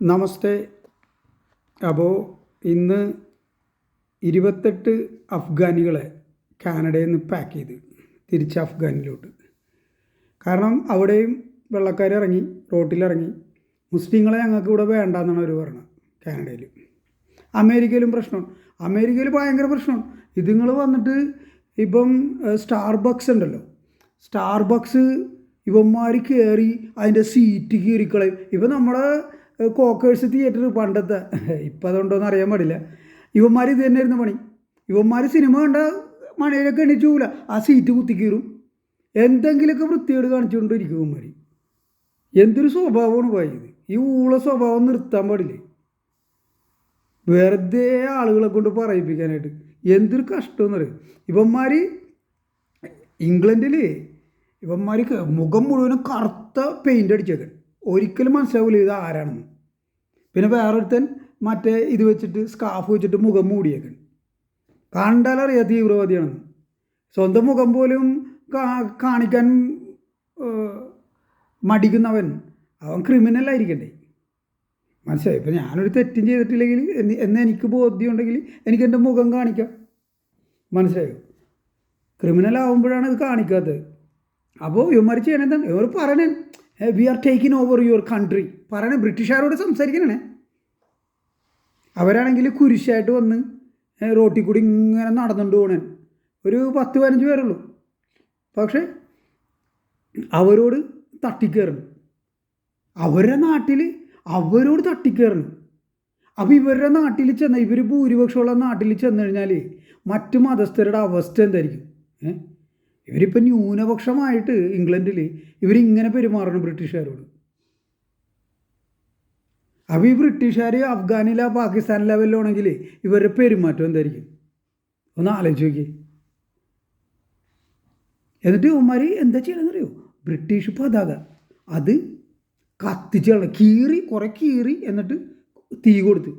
നമസ്തേ. അപ്പോൾ ഇന്ന് ഇരുപത്തെട്ട് അഫ്ഗാനികളെ കാനഡയിൽ നിന്ന് പാക്ക് ചെയ്ത് തിരിച്ച് അഫ്ഗാനിലോട്ട്. കാരണം അവിടെയും വെള്ളക്കാർ ഇറങ്ങി റോട്ടിലിറങ്ങി മുസ്ലിങ്ങളെ ഞങ്ങൾക്ക് ഇവിടെ വേണ്ടെന്നാണ് അവർ പറഞ്ഞത് കാനഡയിൽ. അമേരിക്കയിലും പ്രശ്നമാണ് അമേരിക്കയിൽ ഭയങ്കര പ്രശ്നമാണ് ഇതുങ്ങൾ വന്നിട്ട് ഇപ്പം സ്റ്റാർബക്സ് ഉണ്ടല്ലോ. സ്റ്റാർബക്സ് ഇവന്മാർ കയറി അതിന്റെ സീറ്റ് കീറിക്കളയും. ഇപ്പം നമ്മുടെ കോക്കേഴ്സ് തിയേറ്റർ പണ്ടത്തെ. ഇപ്പം അതുണ്ടോയെന്ന് അറിയാൻ പാടില്ല. ഇവന്മാർ ഇത് തന്നെയായിരുന്നു പണി. ഇവന്മാർ സിനിമ കണ്ട മണിയിലൊക്കെ എണീച്ചു പോകില്ല ആ സീറ്റ് കുത്തിക്കീറും എന്തെങ്കിലുമൊക്കെ വൃത്തികേട് കാണിച്ചുകൊണ്ടിരിക്കും ഇവന്മാർ എന്തൊരു സ്വഭാവമാണ് പോയത് ഈ ഊള സ്വഭാവം നിർത്താൻ പാടില്ലേ. വെറുതെ ആളുകളെ കൊണ്ട് പറയിപ്പിക്കാനായിട്ട്. എന്തൊരു കഷ്ടമെന്ന് പറയും ഇവന്മാർ ഇംഗ്ലണ്ടിൽ ഇവന്മാർ മുഖം മുഴുവനും കറുത്ത പെയിന്റ് അടിച്ചേക്കൻ ഒരിക്കലും മനസ്സിലാവില്ല ഇത് ആരാണെന്ന്. പിന്നെ വേറൊരുത്തൻ മറ്റേ ഇത് വെച്ചിട്ട് സ്കാഫ് വെച്ചിട്ട് മുഖം മൂടിയേക്കൻ കണ്ടാലറിയാം തീവ്രവാദിയാണെന്ന്. സ്വന്തം മുഖം പോലും കാണിക്കാൻ മടിക്കുന്നവൻ അവൻ ക്രിമിനൽ ആയിരിക്കണ്ടേ. മനസ്സിലായി? ഇപ്പം ഞാനൊരു തെറ്റും ചെയ്തിട്ടില്ലെങ്കിൽ എന്ന് എനിക്ക് ബോധ്യമുണ്ടെങ്കിൽ എനിക്ക് എന്റെ മുഖം കാണിക്കാം. മനസ്സിലായോ? ക്രിമിനൽ ആവുമ്പോഴാണ് ഇത് കാണിക്കാത്തത്. അപ്പോൾ ഇവന്മാർ ചെയ്യണത് ഇവർ പറയണേ we are taking over your country പറയണേ ബ്രിട്ടീഷുകാരോട് സംസാരിക്കണേ. അവരാണെങ്കിൽ കുരിശായിട്ട് വന്ന് റോട്ടിൽ കൂടി ഇങ്ങനെ നടന്നുകൊണ്ട് പോകണേ ഒരു പത്ത് പതിനഞ്ച് പേരുള്ളൂ. പക്ഷേ അവരോട് തട്ടിക്കയറണം അവരുടെ നാട്ടിൽ അവരോട് തട്ടിക്കയറണം അപ്പോൾ ഇവരുടെ നാട്ടിൽ ചെന്ന ഇവർ ഭൂരിപക്ഷമുള്ള നാട്ടിൽ ചെന്ന് കഴിഞ്ഞാൽ മറ്റ് മതസ്ഥരുടെ അവസ്ഥ എന്തായിരിക്കും? ഏ? ഇവരിപ്പോൾ ന്യൂനപക്ഷമായിട്ട് ഇംഗ്ലണ്ടിൽ ഇവരിങ്ങനെ പെരുമാറണം ബ്രിട്ടീഷുകാരോട്. അപ്പോൾ ഈ ബ്രിട്ടീഷുകാർ അഫ്ഗാനില പാകിസ്ഥാൻ ലെവലിലാണെങ്കിൽ ഇവരുടെ പെരുമാറ്റം എന്തായിരിക്കും? ഒന്ന് ആലോചിച്ച് നോക്കി എന്നിട്ട് ഇവന്മാർ എന്താ ചെയ്യണമെന്നറിയോ ബ്രിട്ടീഷ് പതാക. അത് കത്തിച്ച് കളഞ്ഞു കീറി കുറേ കീറി എന്നിട്ട് തീ കൊടുത്ത്.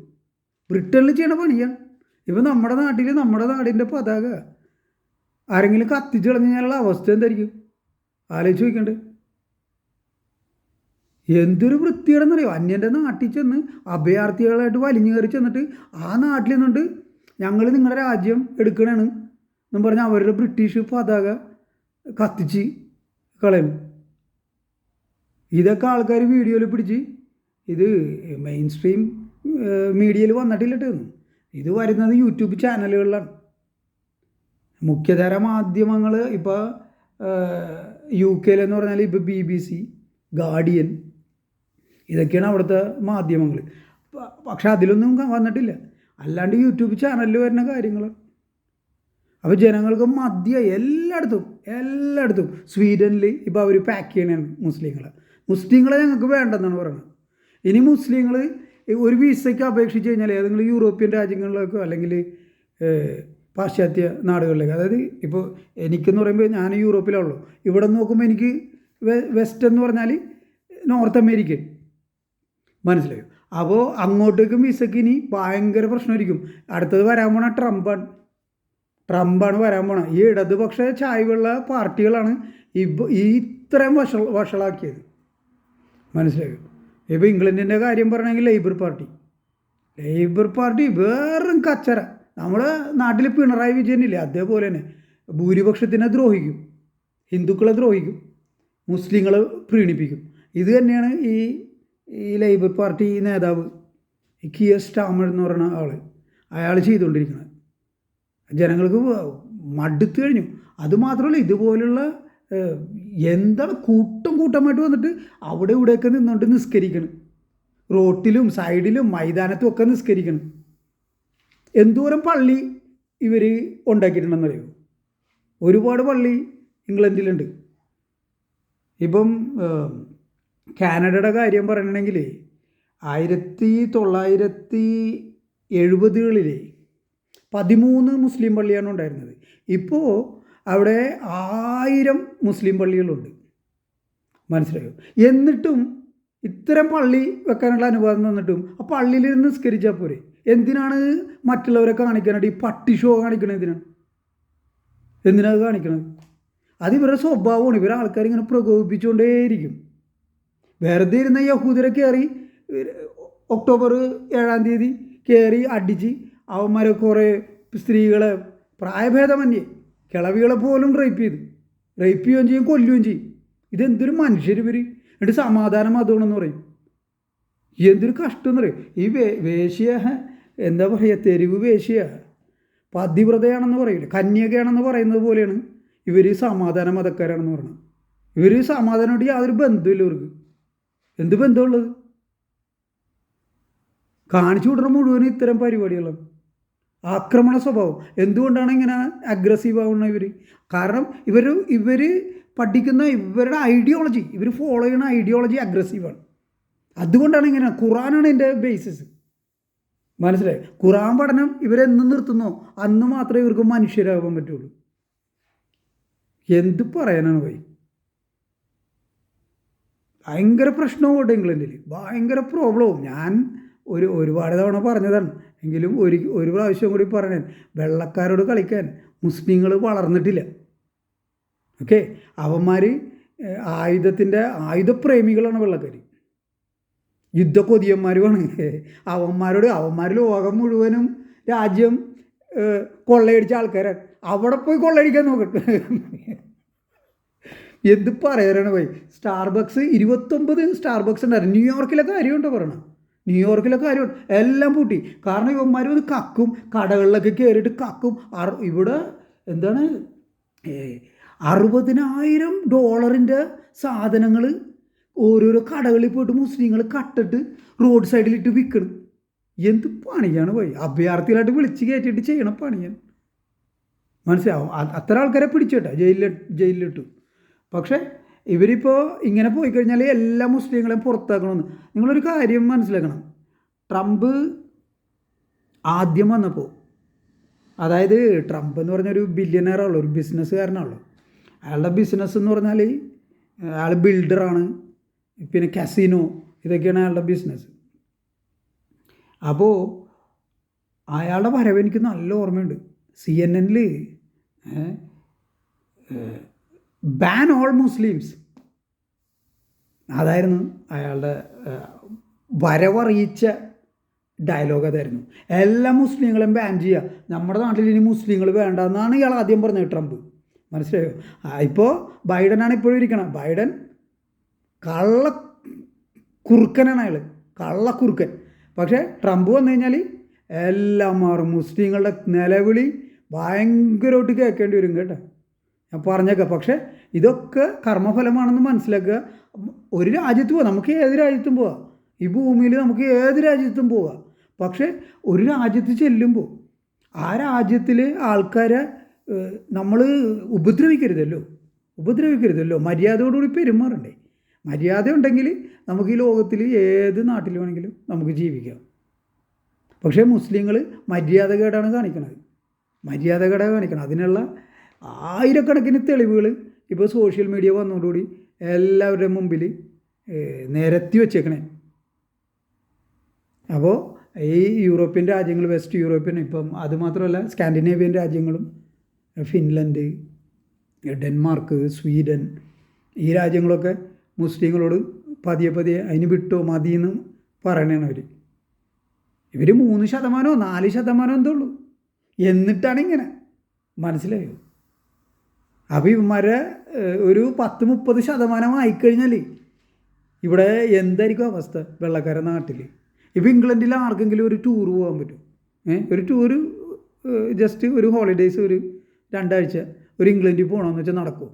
ബ്രിട്ടനിൽ ചെയ്യണ പണിയാണ്. ഇപ്പം നമ്മുടെ നാട്ടിൽ നമ്മുടെ നാടിന്റെ പതാക ആരെങ്കിലും കത്തിച്ച് കളഞ്ഞു കഴിഞ്ഞാലുള്ള അവസ്ഥ എന്തായിരിക്കും? ആലോചിച്ച് നോക്കണ്ടേ എന്തൊരു വൃത്തികേടെന്നറിയോ? അന്യന്റെ നാട്ടിൽ ചെന്ന് അഭയാർത്ഥികളായിട്ട് വലിഞ്ഞു കയറി ചെന്നിട്ട് ആ നാട്ടിൽ നിന്നുണ്ട് ഞങ്ങൾ നിങ്ങളുടെ രാജ്യം എടുക്കണേണ് എന്നും പറഞ്ഞ് അവരുടെ ബ്രിട്ടീഷ് പതാക കത്തിച്ച് കളയും. ഇതൊക്കെ ആൾക്കാർ വീഡിയോയിൽ പിടിച്ച് ഇത് മെയിൻ സ്ട്രീം മീഡിയയിൽ വന്നിട്ടില്ല ഇത് വരുന്നത് യൂട്യൂബ് ചാനലുകളിലാണ് മുഖ്യധാര മാധ്യമങ്ങൾ ഇപ്പോൾ യു കെയിലെന്ന് പറഞ്ഞാൽ ഇപ്പോൾ ബി ബി സി ഗാർഡിയൻ ഇതൊക്കെയാണ് അവിടുത്തെ മാധ്യമങ്ങൾ പക്ഷെ അതിലൊന്നും വന്നിട്ടില്ല. അല്ലാണ്ട് യൂട്യൂബ് ചാനലിൽ വരുന്ന കാര്യങ്ങൾ അപ്പോൾ ജനങ്ങൾക്ക് മദ്യ എല്ലായിടത്തും എല്ലായിടത്തും. സ്വീഡനിൽ ഇപ്പോൾ അവർ പാക്ക് ചെയ്യണതാണ് മുസ്ലിങ്ങളെ. മുസ്ലിങ്ങളെ ഞങ്ങൾക്ക് വേണ്ടെന്നാണ് പറയുന്നത് ഇനി മുസ്ലിങ്ങൾ ഒരു വിസയ്ക്ക് അപേക്ഷിച്ച് കഴിഞ്ഞാൽ ഏതെങ്കിലും യൂറോപ്യൻ രാജ്യങ്ങളിലേക്കോ അല്ലെങ്കിൽ പാശ്ചാത്യ നാടുകളിലേക്ക്. അതായത് ഇപ്പോൾ എനിക്കെന്ന് പറയുമ്പോൾ ഞാൻ യൂറോപ്പിലുള്ളൂ ഇവിടെ നോക്കുമ്പോൾ എനിക്ക് വെസ്റ്റ് എന്ന് പറഞ്ഞാൽ നോർത്ത് അമേരിക്കൻ. മനസ്സിലായോ? അപ്പോൾ അങ്ങോട്ടേക്കും വിസയ്ക്ക് ഇനി ഭയങ്കര പ്രശ്നമായിരിക്കും. അടുത്തത് വരാൻ പോണ ട്രംപാണ് ട്രംപാണ് വരാൻ പോണ. ഈ ഇടതുപക്ഷ ചായ്വുള്ള പാർട്ടികളാണ് ഇപ്പോൾ ഈ ഇത്രയും വഷ വഷളാക്കിയത്. മനസ്സിലായോ? ഇപ്പോൾ ഇംഗ്ലണ്ടിന്റെ കാര്യം പറയണമെങ്കിൽ ലേബർ പാർട്ടി. ലേബർ പാർട്ടി വേറും കച്ചറ. നമ്മുടെ നാട്ടിൽ പിണറായി വിജയനില്ലേ? അതേപോലെ തന്നെ ഭൂരിപക്ഷത്തിനെ ദ്രോഹിക്കും. ഹിന്ദുക്കളെ ദ്രോഹിക്കും. മുസ്ലിങ്ങളെ പ്രീണിപ്പിക്കും. ഇത് തന്നെയാണ് ഈ ഈ ലേബർ പാർട്ടി നേതാവ് കിയ സ്റ്റാമർ എന്ന് പറയുന്ന ആൾ അയാൾ ചെയ്തുകൊണ്ടിരിക്കുന്നത്. ജനങ്ങൾക്ക് മടുത്തു കഴിഞ്ഞു. അതുമാത്രമല്ല ഇതുപോലുള്ള എന്താണ് കൂട്ടം കൂട്ടമായിട്ട് വന്നിട്ട് അവിടെ ഇവിടെയൊക്കെ നിന്നുകൊണ്ട് നിസ്കരിക്കണം. റോട്ടിലും സൈഡിലും മൈതാനത്തും ഒക്കെ നിസ്കരിക്കണം. എന്തോരം പള്ളി ഇവർ ഉണ്ടാക്കിയിട്ടുണ്ടെന്നറിയോ? ഒരുപാട് പള്ളി ഇംഗ്ലണ്ടിലുണ്ട്. ഇപ്പം കാനഡയുടെ കാര്യം പറയണമെങ്കിൽ ആയിരത്തി തൊള്ളായിരത്തി എഴുപതുകളിൽ പതിമൂന്ന് മുസ്ലിം പള്ളിയാണ് ഉണ്ടായിരുന്നത്. ഇപ്പോൾ അവിടെ ആയിരം മുസ്ലിം പള്ളികളുണ്ട്. മനസ്സിലായോ? എന്നിട്ടും ഇത്തരം പള്ളി വെക്കാനുള്ള അനുവാദം തന്നിട്ടും ആ പള്ളിയിൽ നിസ്കരിച്ചാൽ പോരെ. എന്തിനാണ് മറ്റുള്ളവരെ കാണിക്കാനായിട്ട് ഈ പട്ടി ഷോ കാണിക്കണത് എന്തിനാണ്? എന്തിനാണ് കാണിക്കണത്? അത് ഇവരുടെ സ്വഭാവമാണ്. ഇവരെ ആൾക്കാർ ഇങ്ങനെ പ്രകോപിപ്പിച്ചുകൊണ്ടേയിരിക്കും. വെറുതെ ഇരുന്ന യഹൂദരെ കയറി ഒക്ടോബർ ഏഴാം തീയതി കയറി അടിച്ച് അവന്മാരെ കുറേ സ്ത്രീകളെ പ്രായഭേദമന്യേ കിളവികളെ പോലും റേപ്പ് ചെയ്ത്. റേപ്പ് ചെയ്യുകയും ചെയ്യും കൊല്ലുകയും ചെയ്യും. ഇതെന്തൊരു മനുഷ്യർ ഇവർ എന്നിട്ട് സമാധാനം അതുകൊണ്ടെന്ന് പറയും. എന്തൊരു കഷ്ടം എന്ന് പറയും. ഈ വേ വേശ്യ എന്താ പറയുക തെരുവ് വേശിയ പതിവ്രതയാണെന്ന് പറയില്ല കന്യകയാണെന്ന് പറയുന്നത് പോലെയാണ് ഇവർ സമാധാന മതക്കാരാണെന്ന് പറയുന്നത് ഇവർ സമാധാനമായിട്ട് യാതൊരു ബന്ധമില്ല ഇവർക്ക്. എന്ത് ബന്ധമുള്ളത്? കാണിച്ചു വിടുന്ന മുഴുവൻ ഇത്തരം പരിപാടികളാണ് ആക്രമണ സ്വഭാവം. എന്തുകൊണ്ടാണ് ഇങ്ങനെ അഗ്രസീവ് ആവുന്നത് ഇവർ കാരണം ഇവർ ഇവർ പഠിക്കുന്ന ഇവരുടെ ഐഡിയോളജി ഇവർ ഫോളോ ചെയ്യുന്ന ഐഡിയോളജി അഗ്രസീവാണ് അതുകൊണ്ടാണ് ഇങ്ങനെ ഖുറാനാണ് എന്റെ ബേസിസ് മനസ്സിലായി? ഖുറാൻ പഠനം ഇവരെന്ന് നിർത്തുന്നോ. അന്ന് മാത്രമേ ഇവർക്ക് മനുഷ്യരാകാൻ പറ്റുള്ളൂ. എന്ത് പറയാനാണ് പോയി ഭയങ്കര പ്രശ്നവും ഇംഗ്ലണ്ടിൽ ഭയങ്കര പ്രോബ്ലവും. ഞാൻ ഒരു ഒരുപാട് തവണ പറഞ്ഞതാണ്. എങ്കിലും ഒരു ഒരു പ്രാവശ്യം കൂടി പറഞ്ഞു വെള്ളക്കാരോട് കളിക്കാൻ മുസ്ലിങ്ങൾ വളർന്നിട്ടില്ല. ഓക്കെ? അവന്മാർ ആയുധത്തിന്റെ ആയുധപ്രേമികളാണ് വെള്ളക്കാർ യുദ്ധക്കൊതിയന്മാരുമാണ് അവന്മാരോട് അവന്മാർ ലോകം മുഴുവനും രാജ്യം കൊള്ളയടിച്ച ആൾക്കാരാണ് അവിടെ പോയി കൊള്ളയടിക്കാൻ നോക്കട്ടെ. എന്ത് പറയാനാണ് പോയി? സ്റ്റാർബക്സ് ഇരുപത്തൊമ്പത് സ്റ്റാർബക്സ് ഉണ്ടായിരുന്നു. ന്യൂയോർക്കിലെ കാര്യമുണ്ടോ പറയണം? ന്യൂയോർക്കിലെ കാര്യമുണ്ട്. എല്ലാം പൂട്ടി. കാരണം ഇവന്മാർ ഇത് കക്കും കടകളിലൊക്കെ കയറിയിട്ട് കക്കും. ഇവിടെ എന്താണ്? അറുപതിനായിരം ഡോളറിന്റെ സാധനങ്ങൾ ഓരോരോ കടകളിൽ പോയിട്ട് മുസ്ലിങ്ങൾ കട്ടിട്ട് റോഡ് സൈഡിലിട്ട് വിൽക്കണം എന്ത് പണിയാണ് പോയി അഭയാർത്ഥികളായിട്ട് വിളിച്ച് കയറ്റിയിട്ട് ചെയ്യണം പണിയാണ്. മനസ്സിലാവും? അത്ര ആൾക്കാരെ പിടിച്ചോട്ടെ ജയിലിൽ ജയിലിലിട്ടു. പക്ഷേ ഇവരിപ്പോൾ ഇങ്ങനെ പോയി കഴിഞ്ഞാൽ എല്ലാ മുസ്ലിങ്ങളെയും പുറത്താക്കണമെന്ന് നിങ്ങളൊരു കാര്യം മനസ്സിലാക്കണം. ട്രംപ് ആദ്യം വന്നപ്പോൾ അതായത് ട്രംപ് എന്ന് പറഞ്ഞൊരു ബില്യനറാണല്ലോ ഒരു ബിസിനസ്സുകാരനാണല്ലോ അയാളുടെ ബിസിനസ് എന്ന് പറഞ്ഞാൽ അയാൾ ബിൽഡറാണ് പിന്നെ കസിനോ ഇതൊക്കെയാണ് അയാളുടെ ബിസിനസ് അപ്പോൾ അയാളുടെ വരവ് എനിക്ക് നല്ല ഓർമ്മയുണ്ട്. സി എൻ എന്നിൽ ബാൻ ഓൾ മുസ്ലിംസ് അതായിരുന്നു അയാളുടെ വരവറിയിച്ച ഡയലോഗ് അതായിരുന്നു. എല്ലാ മുസ്ലിങ്ങളെയും ബാൻ ചെയ്യുക നമ്മുടെ നാട്ടിൽ ഇനി മുസ്ലിങ്ങൾ വേണ്ട എന്നാണ് ഇയാൾ ആദ്യം പറഞ്ഞത് ട്രംപ്. മനസ്സിലായോ? ഇപ്പോൾ ബൈഡനാണ് ഇപ്പോഴും ഇരിക്കണം ബൈഡൻ കള്ള കുറുക്കനാണ് അയാൾ കള്ളക്കുറുക്കൻ. പക്ഷേ ട്രംപ് വന്നു കഴിഞ്ഞാൽ എല്ലാം മാറും മുസ്ലിങ്ങളുടെ നിലവിളി ഭയങ്കരമായിട്ട് കേൾക്കേണ്ടി വരും കേട്ടോ. ഞാൻ പറഞ്ഞേക്കാം. പക്ഷേ ഇതൊക്കെ കർമ്മഫലമാണെന്ന് മനസ്സിലാക്കുക. ഒരു രാജ്യത്ത് പോവാം. നമുക്ക് ഏത് രാജ്യത്തും പോവാം. ഈ ഭൂമിയിൽ നമുക്ക് ഏത് രാജ്യത്തും പോവാം. പക്ഷേ ഒരു രാജ്യത്ത് ചെല്ലുമ്പോൾ ആ രാജ്യത്തിൽ ആൾക്കാരെ നമ്മൾ ഉപദ്രവിക്കരുതല്ലോ. ഉപദ്രവിക്കരുതല്ലോ. മര്യാദയോടുകൂടി പെരുമാറണ്ടേ. മര്യാദ ഉണ്ടെങ്കിൽ നമുക്ക് ഈ ലോകത്തിൽ ഏത് നാട്ടിൽ വേണമെങ്കിലും നമുക്ക് ജീവിക്കാം. പക്ഷേ മുസ്ലിങ്ങൾ മര്യാദകേടാണ് കാണിക്കുന്നത് മര്യാദകേടാണ് കാണിക്കണം അതിനുള്ള ആയിരക്കണക്കിന് തെളിവുകൾ ഇപ്പോൾ സോഷ്യൽ മീഡിയ വന്നതോടുകൂടി എല്ലാവരുടെ മുമ്പിൽ നിരത്തി വച്ചേക്കണേ. അപ്പോൾ ഈ യൂറോപ്യൻ രാജ്യങ്ങൾ വെസ്റ്റ് യൂറോപ്യൻ ഇപ്പം അതുമാത്രമല്ല സ്കാൻഡിനേവിയൻ രാജ്യങ്ങളും ഫിൻലൻഡ് ഡെൻമാർക്ക് സ്വീഡൻ ഈ രാജ്യങ്ങളൊക്കെ മുസ്ലിങ്ങളോട് പതിയെ പതിയെ അതിന് വിട്ടോ മതിയെന്ന് പറയണതാണ് അവർ ഇവർ മൂന്ന് ശതമാനമോ നാല് ശതമാനമോ എന്തേ ഉള്ളൂ. എന്നിട്ടാണ് ഇങ്ങനെ. മനസ്സിലായോ? അപ്പോൾ ഇവന്മാരെ ഒരു പത്ത് മുപ്പത് ശതമാനം ആയിക്കഴിഞ്ഞാൽ ഇവിടെ എന്തായിരിക്കും അവസ്ഥ വെള്ളക്കാരൻ നാട്ടിൽ ഇപ്പോൾ ഇംഗ്ലണ്ടിൽ ആർക്കെങ്കിലും ഒരു ടൂർ പോകാൻ പറ്റും ഒരു ടൂർ ജസ്റ്റ് ഒരു ഹോളിഡേയ്സ് ഒരു രണ്ടാഴ്ച ഒരു ഇംഗ്ലണ്ടിൽ പോകണമെന്ന് വെച്ചാൽ നടക്കുമോ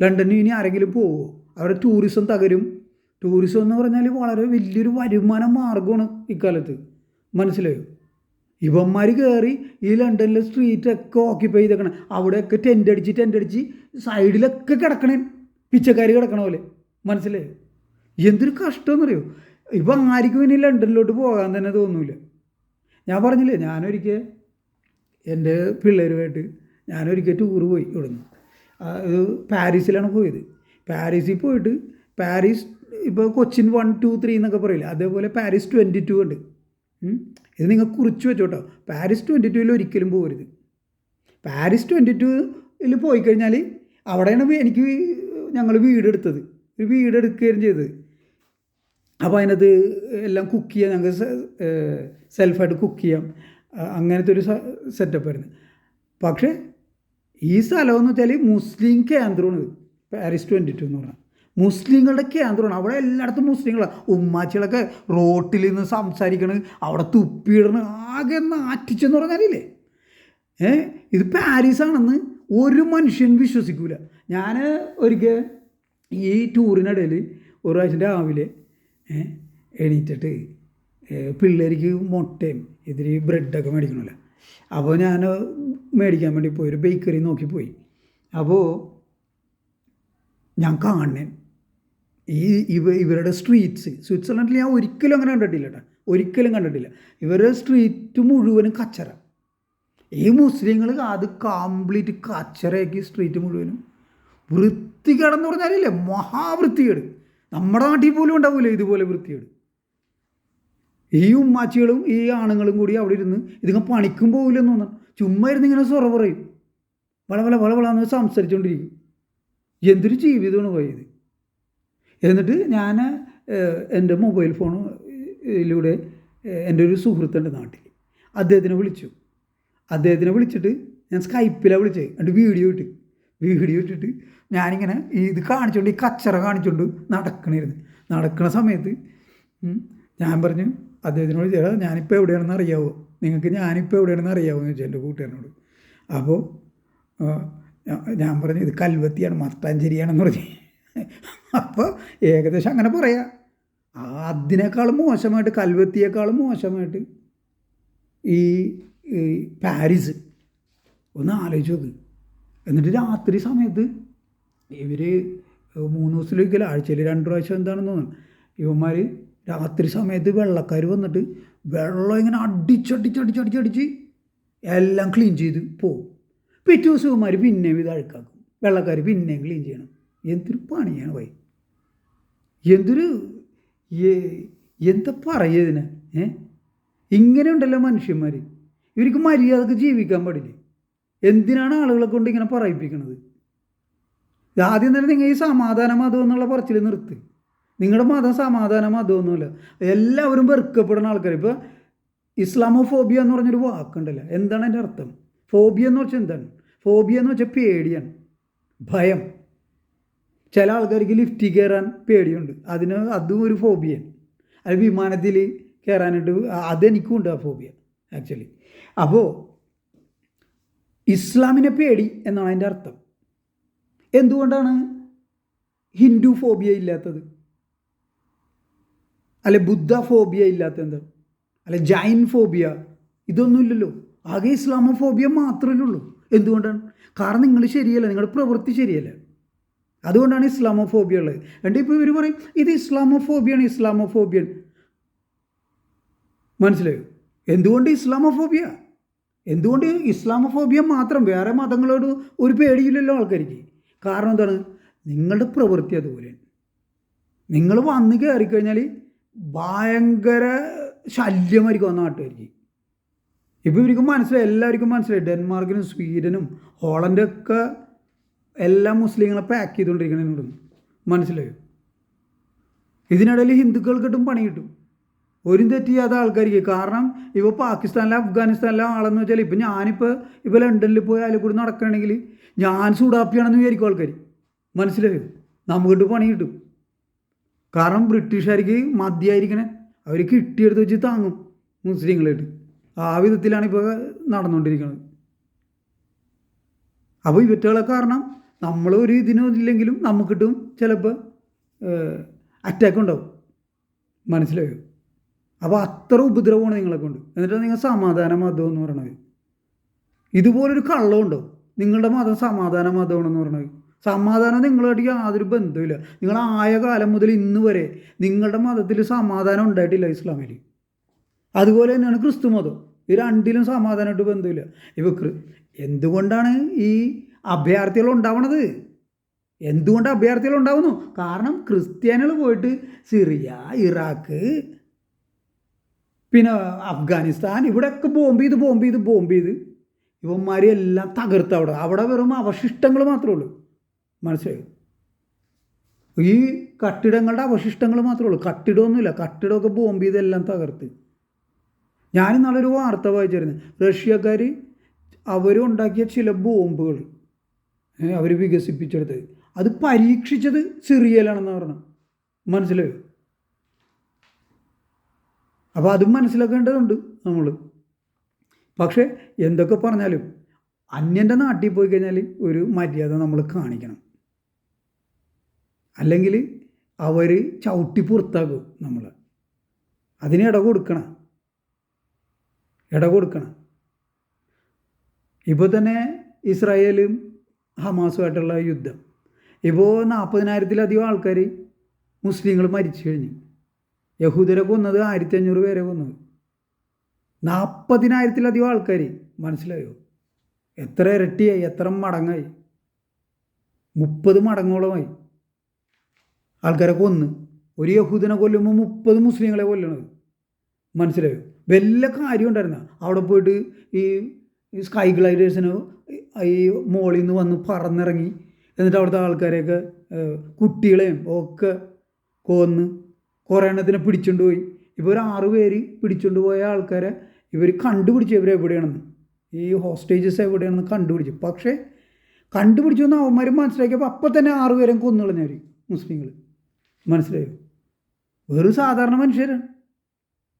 ലണ്ടനിൽ ഇനി ആരെങ്കിലും പോവുമോ അവിടെ ടൂറിസം തകരും. ടൂറിസം എന്ന് പറഞ്ഞാൽ വളരെ വലിയൊരു വരുമാന മാർഗമാണ് ഇക്കാലത്ത്. മനസ്സിലായോ? ഇവന്മാർ കയറി ഈ ലണ്ടനിലെ സ്ട്രീറ്റൊക്കെ ഓക്യുപ്പൈ ചെയ്തേക്കണം. അവിടെയൊക്കെ ടെന്റ് അടിച്ച് ടെന്റ് അടിച്ച് സൈഡിലൊക്കെ കിടക്കണേ. പിച്ചക്കാർ കിടക്കണ പോലെ. മനസ്സിലായോ? എന്തൊരു കഷ്ടമെന്നറിയോ? ഇപ്പം ആർക്കും ഇനി ലണ്ടനിലോട്ട് പോകാൻ തന്നെ തോന്നൂല. ഞാൻ പറഞ്ഞില്ലേ ഞാനൊരിക്കൽ എന്റെ പിള്ളേരുമായിട്ട് ഞാനൊരിക്കൽ ടൂറ് പോയി ഇവിടുന്ന്. പാരീസിലാണ് പോയത്. പാരീസിൽ പോയിട്ട് പാരീസ് ഇപ്പോൾ കൊച്ചിൻ വൺ ടു ത്രീ എന്നൊക്കെ പറയില്ല? അതേപോലെ പാരീസ് ട്വന്റി ടു ഉണ്ട് ഇത് നിങ്ങൾ കുറിച്ച് വെച്ചോട്ടോ. പാരീസ് ട്വന്റി ടുവിൽ ഒരിക്കലും പോകരുത് പാരീസ് ട്വന്റി ടുവിൽ പോയി കഴിഞ്ഞാൽ അവിടെയാണ് എനിക്ക് ഞങ്ങൾ വീടെടുത്തത്. ഒരു വീടെടുക്കുകയും ചെയ്തത്. അപ്പോൾ അതിനകത്ത് എല്ലാം കുക്ക് ചെയ്യാം. ഞങ്ങൾക്ക് സെൽഫായിട്ട് കുക്ക് ചെയ്യാം. അങ്ങനത്തെ ഒരു സെറ്റപ്പ് ആയിരുന്നു. പക്ഷേ ഈ സ്ഥലമെന്ന് വെച്ചാൽ മുസ്ലിം കേന്ദ്രമാണ്. പാരീസ് ട്വന്റി ടു എന്ന് പറഞ്ഞാൽ മുസ്ലിങ്ങളുടെ കേന്ദ്രമാണ് അവിടെ എല്ലായിടത്തും മുസ്ലിങ്ങളാണ് ഉമ്മാച്ചികളൊക്കെ റോട്ടിൽ നിന്ന് സംസാരിക്കണ് അവിടെ തുപ്പിയിടണ് ആകെ നാറ്റിച്ചെന്ന് പറഞ്ഞാലില്ലേ ഏ? ഇത് പാരീസാണെന്ന് ഒരു മനുഷ്യൻ വിശ്വസിക്കൂല. ഞാൻ ഒരിക്കൽ ഈ ടൂറിനിടയിൽ ഒരു പ്രാവശ്യം രാവിലെ എണീറ്റിട്ട് പിള്ളേർക്ക് മുട്ടയും ഇതിരി ബ്രെഡൊക്കെ മേടിക്കണമല്ലോ. അപ്പോൾ ഞാൻ മേടിക്കാൻ വേണ്ടി പോയി ഒരു ബേക്കറി നോക്കി പോയി അപ്പോൾ ഞാൻ കാണേൻ ഈ ഇവ ഇവരുടെ സ്ട്രീറ്റ്സ് സ്വിറ്റ്സർലൻഡിൽ ഞാൻ ഒരിക്കലും അങ്ങനെ കണ്ടിട്ടില്ല കേട്ടോ ഒരിക്കലും കണ്ടിട്ടില്ല. ഇവരുടെ സ്ട്രീറ്റ് മുഴുവനും കച്ചറ. ഈ മുസ്ലിങ്ങൾ അത് കംപ്ലീറ്റ് കച്ചറയാക്കി സ്ട്രീറ്റ് മുഴുവനും. വൃത്തികേടെന്ന് പറഞ്ഞാലില്ലേ മഹാവൃത്തികേട്. നമ്മുടെ നാട്ടിൽ പോലും ഉണ്ടാവില്ല ഇതുപോലെ വൃത്തികേട്. ഈ ഉമ്മാച്ചികളും ഈ ആണുങ്ങളും കൂടി അവിടെ ഇരുന്ന് ഇതിങ്ങ പണിക്കും പോകില്ലെന്ന് തോന്നുന്നു. ചുമ്മാ ഇരുന്ന് ഇങ്ങനെ സ്വറ പറയും. വള വള വള വളന്ന് സംസാരിച്ചുകൊണ്ടിരിക്കും എന്തൊരു ജീവിതമാണ് പോയത്. എന്നിട്ട് ഞാൻ എന്റെ മൊബൈൽ ഫോണിലൂടെ എന്റെ ഒരു സുഹൃത്തുണ്ട് നാട്ടിൽ. അദ്ദേഹത്തിനെ വിളിച്ചു. അദ്ദേഹത്തിനെ വിളിച്ചിട്ട് ഞാൻ സ്കൈപ്പിലാണ് വിളിച്ചത് എന്നിട്ട് വീഡിയോ ഇട്ട് വീഡിയോ ഇട്ടിട്ട് ഞാനിങ്ങനെ ഇത് കാണിച്ചുകൊണ്ട് ഈ കച്ചറ കാണിച്ചുകൊണ്ട് നടക്കണിരുന്നു നടക്കുന്ന സമയത്ത് ഞാൻ പറഞ്ഞു അദ്ദേഹത്തിനോട് ചേട്ടാ ഞാനിപ്പോൾ എവിടെയാണെന്ന് അറിയാവോ? നിങ്ങൾക്ക് ഞാനിപ്പോൾ എവിടെയാണെന്ന് അറിയാവോ? എന്ന് ചോദിച്ചു എന്റെ കൂട്ടുകാരനോട്. അപ്പോൾ ഞാൻ പറഞ്ഞു ഇത് കൽവത്തിയാണ് മത്താഞ്ചേരിയാണെന്ന് പറഞ്ഞു. അപ്പോൾ ഏകദേശം അങ്ങനെ പറയാം. അതിനേക്കാളും മോശമായിട്ട് കൽവത്തിയേക്കാളും മോശമായിട്ട് ഈ പാരീസ് ഒന്ന് ആലോചിച്ച് നോക്ക്. എന്നിട്ട് രാത്രി സമയത്ത് ഇവർ മൂന്ന് ദിവസത്തിലൊരിക്കലും ആഴ്ചയിൽ രണ്ട് പ്രാവശ്യം എന്താണെന്ന് തോന്നുന്നു ഇവന്മാർ രാത്രി സമയത്ത് വെള്ളക്കാർ വന്നിട്ട് വെള്ളം ഇങ്ങനെ അടിച്ചടിച്ചടിച്ചടിച്ചടിച്ച് എല്ലാം ക്ലീൻ ചെയ്ത് പോവും. പിറ്റേ ദിവസം ഇവന്മാർ പിന്നെയും ഇത് അഴുക്കാക്കും. വെള്ളക്കാർ പിന്നെയും ക്ലീൻ ചെയ്യണം. എന്തൊരു പണിയാണ് വൈ. എന്തൊരു എന്താ പറയതിന് ഏ? ഇങ്ങനെ ഉണ്ടല്ലോ മനുഷ്യന്മാർ ഇവർക്ക് മര്യാദയ്ക്ക് ജീവിക്കാൻ പാടില്ലേ? എന്തിനാണ് ആളുകളെ കൊണ്ട് ഇങ്ങനെ പറയിപ്പിക്കണത്? ആദ്യം തന്നെ നിങ്ങൾ ഈ സമാധാന മതം എന്നുള്ള പറച്ചിൽ നിർത്ത്. നിങ്ങളുടെ മതം സമാധാന മതമൊന്നുമില്ല എല്ലാവരും വെറുക്കപ്പെടുന്ന ആൾക്കാർ ഇപ്പോൾ ഇസ്ലാമോഫോബിയ എന്ന് പറഞ്ഞൊരു വാക്കുണ്ടല്ലോ. എന്താണ് അതിന്റെ അർത്ഥം? ഫോബിയ എന്ന് വെച്ചാൽ എന്താണ്? ഫോബിയ എന്ന് വെച്ചാൽ പേടിയാണ്. ഭയം. ചില ആൾക്കാർക്ക് ലിഫ്റ്റിൽ കയറാൻ പേടിയുണ്ട്. അതിന് അതും ഒരു ഫോബിയാണ് അത് വിമാനത്തിൽ കയറാനായിട്ട് അതെനിക്കും ഉണ്ട് ആ ഫോബിയ ആക്ച്വലി അപ്പോൾ ഇസ്ലാമിനെ പേടി എന്നാണ് അതിന്റെ അർത്ഥം. എന്തുകൊണ്ടാണ് ഹിന്ദു ഫോബിയ ഇല്ലാത്തത്? അല്ലെ ബുദ്ധ ഫോബിയ ഇല്ലാത്ത എന്താ അല്ലെ ജൈൻ ഫോബിയ ഇതൊന്നുമില്ലല്ലോ. ആകെ ഇസ്ലാമോഫോബിയ ഫോബിയ മാത്രമല്ലേ ഉള്ളൂ എന്തുകൊണ്ടാണ്? കാരണം നിങ്ങൾ ശരിയല്ല നിങ്ങളുടെ പ്രവൃത്തി ശരിയല്ല. അതുകൊണ്ടാണ് ഇസ്ലാമോഫോബിയ ഉള്ളത്. എന്നിട്ട് ഇപ്പോൾ ഇവർ പറയും ഇത് ഇസ്ലാമോഫോബിയാണ് ഫോബിയാണ് ഇസ്ലാമോ ഫോബിയൻ മനസ്സിലായോ? എന്തുകൊണ്ട് ഇസ്ലാമോഫോബിയ? എന്തുകൊണ്ട് ഇസ്ലാമോഫോബിയ മാത്രം? വേറെ മതങ്ങളോട് ഒരു പേടിയില്ലല്ലോ ആൾക്കാർക്ക്. കാരണം എന്താണ്? നിങ്ങളുടെ പ്രവൃത്തി അതുപോലെ. നിങ്ങൾ വന്ന് കയറിക്കഴിഞ്ഞാൽ ഭയങ്കര ശല്യമായിരിക്കും ആ നാട്ടുകാർക്ക്. ഇപ്പോൾ ഇവർക്ക് മനസ്സിലായി എല്ലാവർക്കും മനസ്സിലായി. ഡെൻമാർക്കിനും സ്വീഡനും ഹോളൻഡൊക്കെ എല്ലാ മുസ്ലിങ്ങളെ പാക്ക് ചെയ്തുകൊണ്ടിരിക്കണം ഇവിടുന്ന് മനസ്സിലായോ? ഇതിനിടയിൽ ഹിന്ദുക്കൾക്കിട്ടും പണി കിട്ടും. ഒരു തെറ്റിയാത്ത ആൾക്കാർക്ക് കാരണം ഇപ്പോൾ പാകിസ്ഥാനിലെ അഫ്ഗാനിസ്ഥാനിലെ ആളെന്ന് വെച്ചാൽ ഇപ്പം ഞാനിപ്പോൾ ഇപ്പോൾ ലണ്ടനിൽ പോയി അതിൽ കൂടി നടക്കണമെങ്കിൽ ഞാൻ സൂടാപ്പിയാണെന്ന് വിചാരിക്കും ആൾക്കാർ മനസ്സിലായോ? നമുക്കിട്ട് പണി കിട്ടും. കാരണം ബ്രിട്ടീഷുകാർക്ക് മദ്യമായിരിക്കണേ. അവർ കിട്ടിയെടുത്ത് വെച്ച് താങ്ങും മുസ്ലിങ്ങളായിട്ട്. ആ വിധത്തിലാണ് ഇപ്പോൾ നടന്നുകൊണ്ടിരിക്കുന്നത്. അപ്പോൾ ഇവറ്റകളെ കാരണം നമ്മൾ ഒരു ഇതിനും ഇല്ലെങ്കിലും നമുക്കിട്ടും ചിലപ്പോൾ അറ്റാക്ക് ഉണ്ടാവും. മനസ്സിലായോ? അപ്പോൾ അത്ര ഉപദ്രവമാണ് നിങ്ങളെ കൊണ്ട്. എന്നിട്ട് നിങ്ങൾ സമാധാന മതം എന്ന് പറയണത്. ഇതുപോലൊരു കള്ളം ഉണ്ടാവും. നിങ്ങളുടെ മതം സമാധാന മതമാണെന്ന് പറയണത്. സമാധാനം നിങ്ങളുമായിട്ട് യാതൊരു ബന്ധമില്ല നിങ്ങൾ ആയ കാലം മുതൽ ഇന്ന് വരെ നിങ്ങളുടെ മതത്തിൽ സമാധാനം ഉണ്ടായിട്ടില്ല ഇസ്ലാമിൽ. അതുപോലെ തന്നെയാണ് ക്രിസ്തു മതം ഈ രണ്ടിലും സമാധാനമായിട്ട് ബന്ധമില്ല. ഇപ്പോൾ എന്തുകൊണ്ടാണ് ഈ അഭയാർത്ഥികൾ ഉണ്ടാവണത്? എന്തുകൊണ്ട് അഭയാർത്ഥികൾ ഉണ്ടാവുന്നു? കാരണം ക്രിസ്ത്യാനികൾ പോയിട്ട് സിറിയ ഇറാഖ് പിന്നെ അഫ്ഗാനിസ്ഥാൻ ഇവിടെയൊക്കെ ബോംബ് ചെയ്ത് ബോംബ് ചെയ്ത് ബോംബ് ചെയ്ത് ഇവന്മാരെ എല്ലാം തകർത്ത് അവിടെ. അവിടെ വെറും അവശിഷ്ടങ്ങൾ മാത്രമേ ഉള്ളൂ. മനസ്സിലായോ? ഈ കട്ടിടങ്ങളുടെ അവശിഷ്ടങ്ങൾ മാത്രമേ ഉള്ളൂ. കട്ടിടമൊന്നുമില്ല. കട്ടിടമൊക്കെ ബോംബ് ചെയ്തെല്ലാം തകർത്ത്. ഞാൻ നല്ലൊരു വാർത്ത വായിച്ചിരുന്നു റഷ്യക്കാർ അവരുണ്ടാക്കിയ ചില ബോംബുകൾ അവർ വികസിപ്പിച്ചെടുത്ത് അത് പരീക്ഷിച്ചത് സിറിയയിലാണെന്ന് പറഞ്ഞു മനസ്സിലായോ? അപ്പോൾ അതും മനസ്സിലാക്കേണ്ടതുണ്ട് നമ്മൾ പക്ഷേ എന്തൊക്കെ പറഞ്ഞാലും അന്യന്റെ നാട്ടിൽ പോയി കഴിഞ്ഞാൽ ഒരു മര്യാദ നമ്മൾ കാണിക്കണം. അല്ലെങ്കിൽ അവർ ചവിട്ടി പുറത്താക്കും നമ്മൾ അതിന് ഇട കൊടുക്കണം. ഇട കൊടുക്കണം ഇപ്പോൾ തന്നെ ഇസ്രായേലും ഹമാസുമായിട്ടുള്ള യുദ്ധം. ഇപ്പോൾ നാൽപ്പതിനായിരത്തിലധികം ആൾക്കാർ മുസ്ലിങ്ങൾ മരിച്ചു കഴിഞ്ഞു. യഹൂദരെ കൊന്നത് ആയിരത്തി അഞ്ഞൂറ് പേരെ കൊന്നത് നാൽപ്പതിനായിരത്തിലധികം ആൾക്കാർ മനസ്സിലായോ? എത്ര ഇരട്ടിയായി എത്ര മടങ്ങായി. മുപ്പത് മടങ്ങോളമായി ആൾക്കാരെ കൊന്ന്. ഒരു യഹൂദനെ കൊല്ലുമ്പോൾ മുപ്പത് മുസ്ലിങ്ങളെ കൊല്ലണത്. മനസ്സിലായോ? വല്ല കാര്യം ഉണ്ടായിരുന്ന. അവിടെ പോയിട്ട് ഈ സ്കൈ ഗ്ലൈഡേഴ്സിന് ഈ മോളിൽ നിന്ന് വന്ന് പറന്നിറങ്ങി. എന്നിട്ട് അവിടുത്തെ ആൾക്കാരെയൊക്കെ കുട്ടികളെയും ഒക്കെ കൊന്ന് കുറേ എണ്ണത്തിനെ പിടിച്ചുകൊണ്ട് പോയി. ഇപ്പോൾ ഒരു ആറ് പേര് പിടിച്ചുകൊണ്ട് പോയ ആൾക്കാരെ ഇവർ കണ്ടുപിടിച്ചു ഇവർ എവിടെയാണെന്ന്. ഈ ഹോസ്റ്റേജസ് എവിടെയാണെന്ന് കണ്ടുപിടിച്ചു. പക്ഷേ കണ്ടുപിടിച്ചു എന്ന് അവന്മാർ മനസ്സിലാക്കിയപ്പോൾ അപ്പം തന്നെ ആറുപേരും കൊന്നുകളഞ്ഞവർ കൊന്നു കളഞ്ഞവർ മുസ്ലിങ്ങൾ മനസ്സിലായോ? വെറും സാധാരണ മനുഷ്യരാണ്.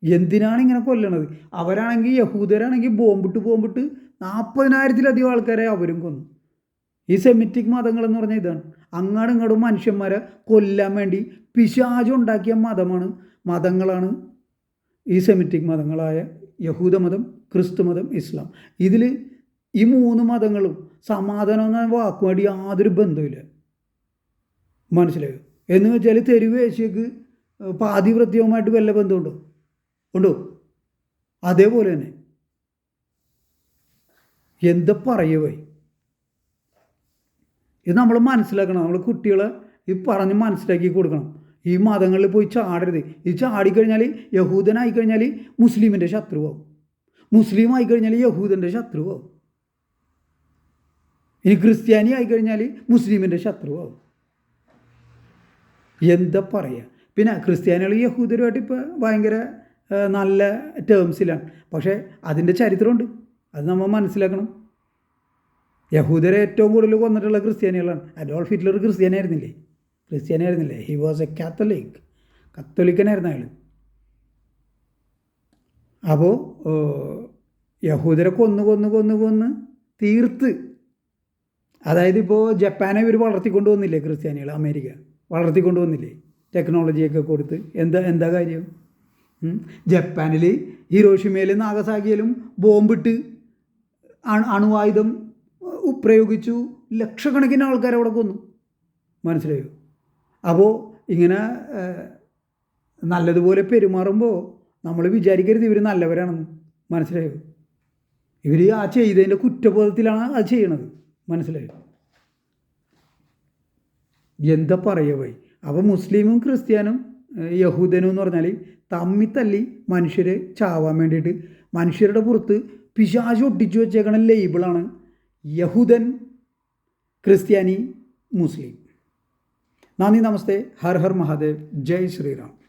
എന്തിനാണ് ഇങ്ങനെ കൊല്ലണത്? അവരാണെങ്കിൽ യഹൂദരാണെങ്കിൽ ബോംബിട്ട് ബോംബിട്ട് നാൽപ്പതിനായിരത്തിലധികം ആൾക്കാരെ അവരും കൊന്നു. ഈ സെമിറ്റിക് മതങ്ങൾ എന്ന് പറഞ്ഞാൽ ഇതാണ്. അങ്ങാടും ഇങ്ങോട്ടും മനുഷ്യന്മാരെ കൊല്ലാൻ വേണ്ടി പിശാചുണ്ടാക്കിയ മതമാണ് മതങ്ങളാണ് ഈ സെമിറ്റിക് മതങ്ങളായ യഹൂദമതം ക്രിസ്തുമതം ഇസ്ലാം. ഇതിൽ ഈ മൂന്ന് മതങ്ങളും സമാധാനം എന്ന വാക്കുമായിട്ട് യാതൊരു ബന്ധമില്ല മനസ്സിലായോ? എന്ന് വെച്ചാൽ തെരുവ് ഏഷ്യക്ക് പാതിവൃത്യവുമായിട്ട് വല്ല ബന്ധമുണ്ടോ? ഉണ്ടോ? അതേപോലെ തന്നെ. എന്ത് പറയുവേ ഇത് നമ്മൾ മനസ്സിലാക്കണം. നമ്മൾ കുട്ടികളെ ഈ പറഞ്ഞ് മനസ്സിലാക്കി കൊടുക്കണം. ഈ മതങ്ങളിൽ പോയി ചാടരുത്. ഈ ചാടിക്കഴിഞ്ഞാൽ യഹൂദനായി കഴിഞ്ഞാൽ മുസ്ലിമിന്റെ ശത്രുവാകും മുസ്ലിം ആയിക്കഴിഞ്ഞാൽ യഹൂദന്റെ ശത്രുവാകും ഇനി ക്രിസ്ത്യാനി ആയിക്കഴിഞ്ഞാൽ മുസ്ലിമിന്റെ ശത്രുവാകും എന്താ പറയുക പിന്നെ ക്രിസ്ത്യാനികൾ യഹൂദരുമായിട്ട് ഇപ്പോൾ ഭയങ്കര നല്ല ടേംസിലാണ് പക്ഷേ അതിന്റെ ചരിത്രമുണ്ട്. അത് നമ്മൾ മനസ്സിലാക്കണം. യഹൂദരെ ഏറ്റവും കൂടുതൽ കൊന്നിട്ടുള്ള ക്രിസ്ത്യാനികളാണ്. അഡോൾഫ് ഹിറ്റ്ലർ ക്രിസ്ത്യാനായിരുന്നില്ലേ ക്രിസ്ത്യാനായിരുന്നില്ലേ ഹി വാസ് എ കാത്തലിക് കത്തോലിക്കനായിരുന്നു അയാൾ. അപ്പോൾ യഹൂദരെ കൊന്ന് കൊന്ന് കൊന്ന് കൊന്ന് തീർത്ത്. അതായത് ഇപ്പോൾ ജപ്പാനെ ഇവർ വളർത്തിക്കൊണ്ട് വന്നില്ലേ ക്രിസ്ത്യാനികൾ? അമേരിക്ക. വളർത്തിക്കൊണ്ട് വന്നില്ലേ? ടെക്നോളജിയൊക്കെ കൊടുത്ത്. എന്താ എന്താ കാര്യം. ജപ്പാനിൽ ഹിരോഷിമയിലും നാഗസാക്കിയിലും ബോംബിട്ട് അണു അണുവായുധം പ്രയോഗിച്ചു. ലക്ഷക്കണക്കിന് ആൾക്കാരെ അവിടെ കൊന്നു. മനസ്സിലായോ? അപ്പോൾ ഇങ്ങനെ നല്ലതുപോലെ പെരുമാറുമ്പോൾ നമ്മൾ വിചാരിക്കരുത് ഇവർ നല്ലവരാണെന്ന്. മനസ്സിലായോ? ഇവർ ആ ചെയ്തതിന്റെ കുറ്റബോധത്തിലാണ് അത് ചെയ്യണത്. മനസ്സിലായോ? എന്താ പറയുക പോയി അപ്പോൾ മുസ്ലിമും ക്രിസ്ത്യാനും യഹൂദനും എന്ന് പറഞ്ഞാൽ തമ്മി തല്ലി മനുഷ്യരെ ചാവാൻ വേണ്ടിയിട്ട്. മനുഷ്യരുടെ പുറത്ത് പിശാച് ഒട്ടിച്ചു വെച്ചേക്കണ ലേബിളാണ് യഹൂദൻ ക്രിസ്ത്യാനി മുസ്ലിം. നന്ദി നമസ്തേ. ഹർ ഹർ മഹാദേവ്. ജയ് ശ്രീറാം.